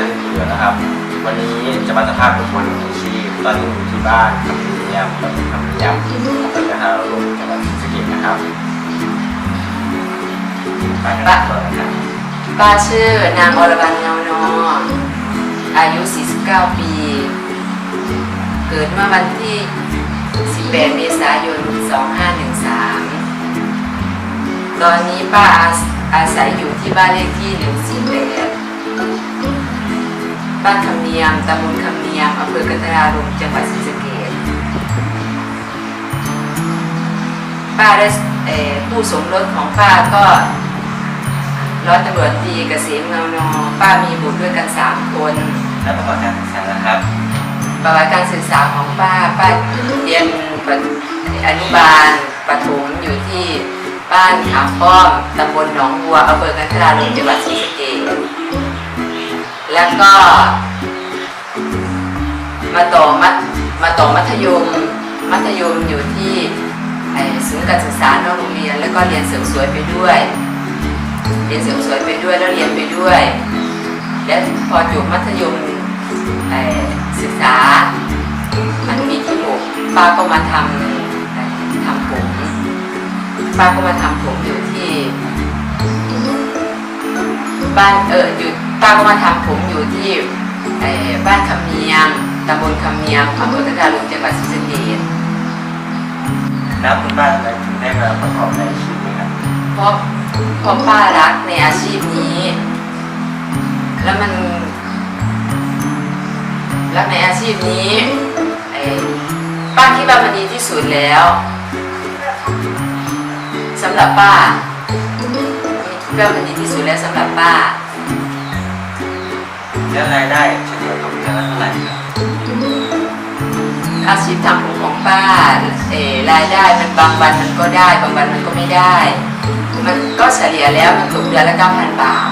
วัสดีครับผมนายนัทเถือนะครับ วันนี้จะมาสัมภาษณ์บุคคลอาชีพตอนนี้อยู่ที่บ้านคำเนียมตำบลคำเนียมอำเภอนาฮารุจังหวัดศรีสะเกษนะครับไปกันต่อนะครับป้าชื่อนางอรวรรณเงานออายุ 49 ปี เกิดเมื่อวันที่ 18 เมษายน 2513 ตอนนี้ป้าอาศอาศัยอยู่ที่บ้านเลขที่ 148 บ้านคำเนียมตำบลคำเนียมอำเภอกันทรารมจังหวัดศรีสะเกษป้าได้เอ่อผู้สมรสของป้าก็ร้อยตำรวจตรีเกษมเงานอป้ามีบุตรด้วยกันสามคน และประกอบการศึกษานะครับ ประวัติการศึกษาของป้าป้าเรียนประอนุบาลประถมอยู่ที่บ้านขามป้อมตำบลหนองบัวอำเภอกันทราลมจังหวัดศรีสะเกษ แล้วก็ มาต่อมัธมาต่อมัธยม มัธยมอยู่ที่ศูนย์การศึกษานอกโรงเรียน แล้วก็เรียนเสริมสวยไปด้วย เรียนเสริมสวยไปด้วยแล้วเรียนไปด้วย และพอจบมัธยมศึกษา มันปีที่หกป้าก็มาทำทำผมป้าก็มาทำผมอยู่ที่บ้านเอออยู่ ป้าก็มาทำผมอยู่ที่เอ่อบ้านคำเนียมตำบลคำเนียมอำเภอตะการหลวงจังหวัดศรีสะเกษแล้วคุณป้าทำไมถึงได้มาประกอบในอาชีพนี้ครับเพราะเพราะป้ารักในอาชีพนี้ แล้วมันรักในอาชีพนี้ไอ้ป้าคิดว่ามันดีที่สุดแล้วสำหรับป้าคิดว่ามันดีที่สุดแล้วสำหรับป้า แล้วรายได้เฉลี่ยตกเดือนละเท่าไหร่ครับอาชีพทำผมของป้าเออรายได้มันบางวันมันก็ได้บางวันมันก็ไม่ได้ มันก็เฉลี่ยแล้วมันตกเดือนละเก้าพันบาท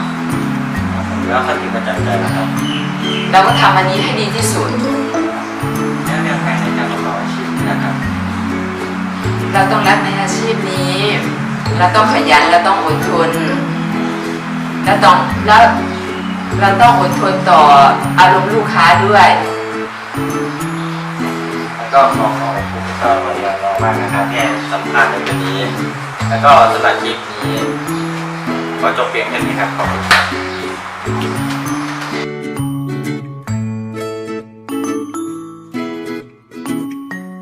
แล้วคติประจำใจนะครับเราก็ทำอันนี้ให้ดีที่สุดแล้วแนวทางในการประกอบอาชีพนี้นะครับ เราต้องรักในอาชีพนี้ เราต้องขยันเราต้องอดทนเราต้องแล้ว เราต้องอดทนต่ออารมณ์ลูกค้าด้วยแล้วก็ขอขอบคุณก็วันนี้น้องมากนะครับที่สัมภาษณ์ในวันนี้ แล้วก็สำหรับคลิปนี้ขอจบเพียงแค่นี้ครับขอบคุณครับ